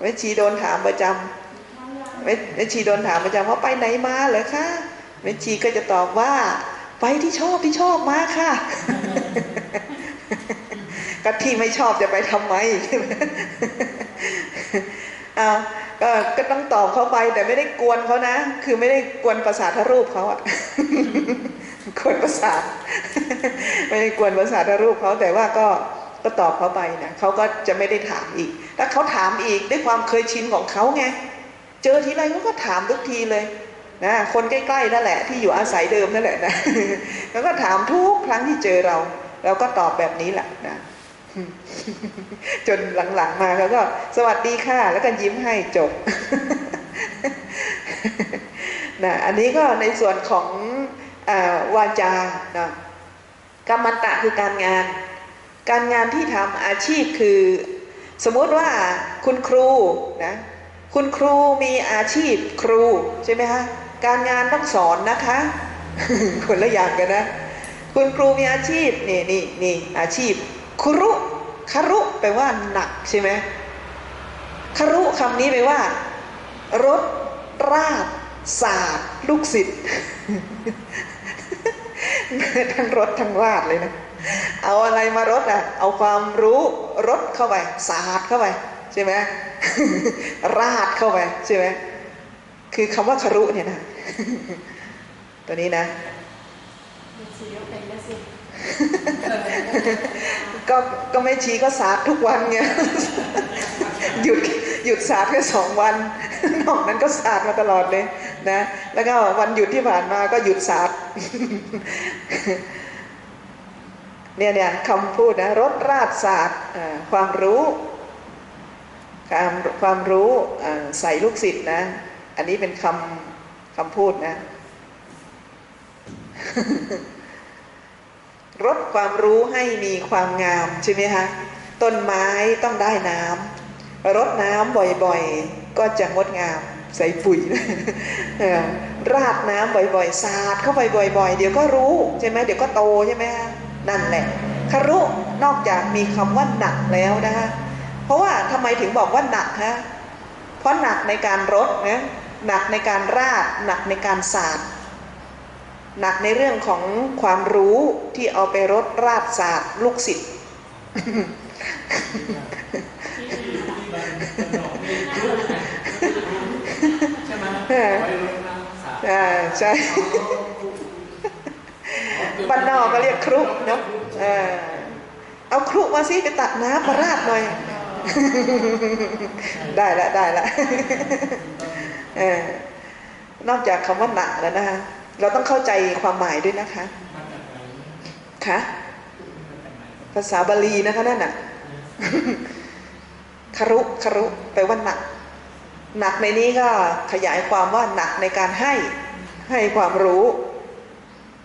แม่ชีโดนถามประจำแม่แม่ชีโดนถามประจำว่าไปไหนมาเหรอคะแม่ชีก็จะตอบว่า ไปที่ชอบที่ชอบมาค่ะก็ที่ไม่ชอบจะไปทำไมใช่ไมอ้าวก็ก็ต้องตอบเขาไปแต่ไม่ได้กวนเขานะ คือไม่ได้กวนประสาทรูปเขาอะกวนประสาทไม่ได้กวนประสาทรูปเขาแต่ว่าก็ ก็ตอบเขาไปนะเขาก็จะไม่ได้ถามอีก ถ้าเขาถามอีกด้วยความเคยชินของเขาไง เจอทีไรเขาก็ถามทุกทีเลยนะคนใกล้ๆนั่นแหละที่อยู่อาศัยเดิมนั่นแหละนะแล้วก็ถามทุกครั้งที่เจอเรา เราก็ตอบแบบนี้แหละนะจนหลังๆมาเขาก็สวัสดีค่ะ แล้วก็ยิ้มให้จบนะอันนี้ก็ในส่วนของอาวาจานะกรรมตะคือการงาน การงานที่ทำอาชีพคือ สมมุติว่าคุณครูนะคุณครูมีอาชีพครูใช่ไหมคะการงานต้องสอนนะคะคนละอย่างกันนะ คุณครูมีอาชีพนี่นี่นี่อาชีพครุคารุแปลว่าหนักใช่ไหมคารุคำนี้แปลว่า รถราดสาดลูกศิษย์ทั้งรถทั้งราดเลยนะ เอาอะไรมารถอะ เอาความรู้รถเข้าไปสาดเข้าไปใช่ไหมราดเข้าไปใช่ไหมคือคำว่าคารุเนี่ยนะ ตัวนี้นะชีก็เป็นแล้วสิก็ก็ไม่ชี้ก็สาดทุกวันไงหยุดหยุดสาดแค่สองวันนอกนั้นก็สาดมาตลอดเลยนะ แล้วก็วันหยุดที่ผ่านมาก็หยุดสาด เนี่ยเนี่ยคำพูดนะรถราดสาดอ่าความรู้ความความรู้ใส่ลูกศิษย์นะ อันนี้เป็นคำคำพูดนะรดความรู้ให้มีความงามใช่ไหมคะต้นไม้ต้องได้น้ำรดน้ำบ่อยๆ ก็จะงดงามใส่ปุ๋ยราดน้ำบ่อยๆ สาดเข้าไปบ่อย ๆ เดี๋ยวก็รู้ใช่ไหมเดี๋ยวก็โตใช่ไหมคะ นั่นแหละคารุนอกจากมีคำว่าหนักแล้วนะคะเพราะว่าทำไมถึงบอกว่าหนักฮะเพราะหนักในการรดนะหนักในการราดหนักในการสาดหนักในเรื่องของความรู้ที่เอาไปรดราดสาดลูกศิษย์ใช่ไหมเออไปลงน้ำสาดอ่าใช่ บ้านนอกก็เรียกครุเนาะเอาครุมาสิไปตักน้ำมาราดหน่อย ได้ละได้ละนอกจากคำว่าหนักแล้วนะคะ เราต้องเข้าใจความหมายด้วยนะคะค่ะภาษาบาลีนะคะนั่นน่ะคารุคารุแปลว่าหนัก หนักในนี้ก็ขยายความว่าหนักในการให้ให้ความรู้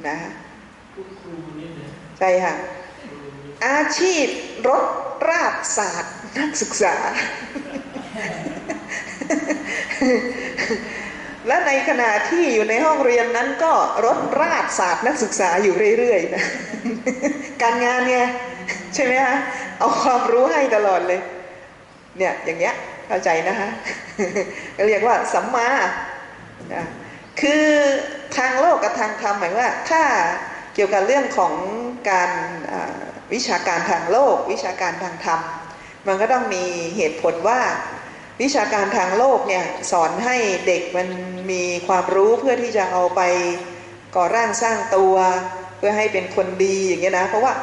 นะ ใช่ค่ะ อาชีพรถราดศาสตร์นักศึกษา และในขณะที่อยู่ในห้องเรียนนั้นก็รถราดศาสตร์นักศึกษาอยู่เรื่อยๆนะการงานไงใช่ไหมคะเอาความรู้ให้ตลอดเลย เนี่ยอย่างเงี้ยเข้าใจนะคะก็เรียกว่าสัมมานะคือทางโลกกับทางธรรมหมายว่าถ้า เกี่ยวกับเรื่องของการวิชาการทางโลก วิชาการทางธรรม มันก็ต้องมีเหตุผลว่า วิชาการทางโลกเนี่ยสอนให้เด็กมันมีความรู้เพื่อที่จะเอาไปก่อร่างสร้างตัว เพื่อให้เป็นคนดีอย่างเงี้ยนะเพราะว่า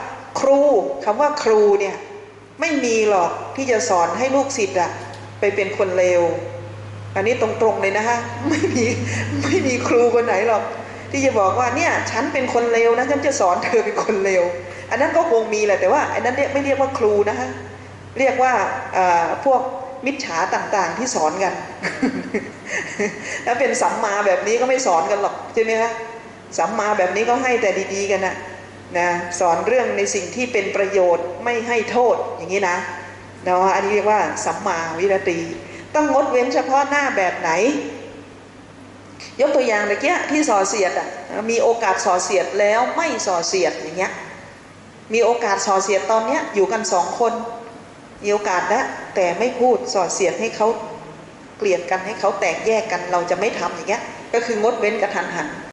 ครูคำว่าครูเนี่ยไม่มีหรอกที่จะสอนให้ลูกศิษย์อะไปเป็นคนเลวอันนี้ตรงๆเลยนะคะไม่มีไม่มีครูคนไหนหรอก ที่จะบอกว่าเนี่ยฉันเป็นคนเลวนะฉันจะสอนเธอเป็นคนเลวอันนั้นก็คงมีแหละแต่ว่าอันนั้นเรียกไม่เรียกว่าครูนะคะเรียกว่าพวกมิจฉาต่างๆที่สอนกันถ้าเป็นสัมมาแบบนี้ก็ไม่สอนกันหรอกใช่ไหมคะสัมมาแบบนี้ก็ให้แต่ดีๆกันนะนะสอนเรื่องในสิ่งที่เป็นประโยชน์ไม่ให้โทษอย่างนี้นะเนาะอันนี้เรียกว่าสัมมาวิรติต้องงดเว้นเฉพาะหน้าแบบไหน ยกตัวอย่างเมื่อกี้ที่ส่อเสียดอะมีโอกาสส่อเสียดแล้วไม่ส่อเสียดอย่างเงี้ยมีโอกาสส่อเสียดตอนเนี้ยอยู่กันสองคนมีโอกาสนะแต่ไม่พูดส่อเสียดให้เขาเกลียดกันให้เขาแตกแยกกันเราจะไม่ทำอย่างเงี้ยก็คืองดเว้นกระทันหัน